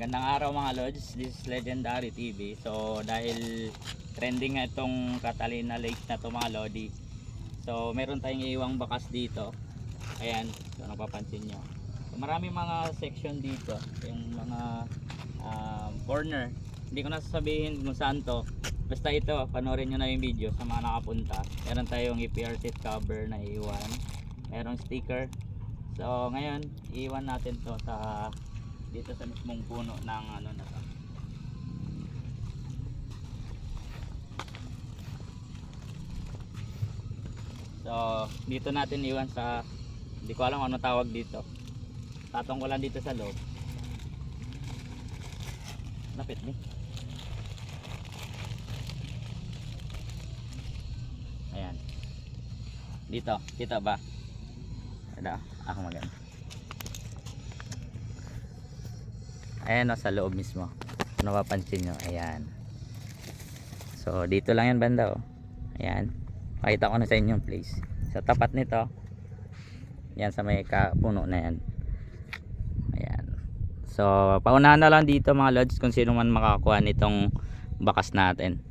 Magandang araw mga Lods, this is Legendary TV. So dahil trending nga itong Catalina Lake na to mga Lodi. So meron tayong iwang bakas dito. Ayan, so napapansin nyo. So, marami mga section dito. Yung mga um, corner. Hindi ko na sasabihin kung saan to. Basta ito, panoorin nyo na yung video sa mga nakapunta. Meron tayong EPR seat cover na iwan. Merong sticker. So ngayon, iwan natin to sa dito sa mismong puno ng ano na. So, dito natin iwan sa hindi ko alam ano tawag dito. Tatong ko lang dito sa loob. Lapit ni. Ayan. Dito, kita ba? Ada, ako maganda. Ayan o, sa loob mismo. Kung napapansin nyo, ayan. So, dito lang yan banda o. Ayan. Pakita ko na sa inyo yung place. Sa tapat nito, yan sa may kapuno na yan. Ayan. So, paunahan na lang dito mga lods kung sino man makakuha nitong bakas natin.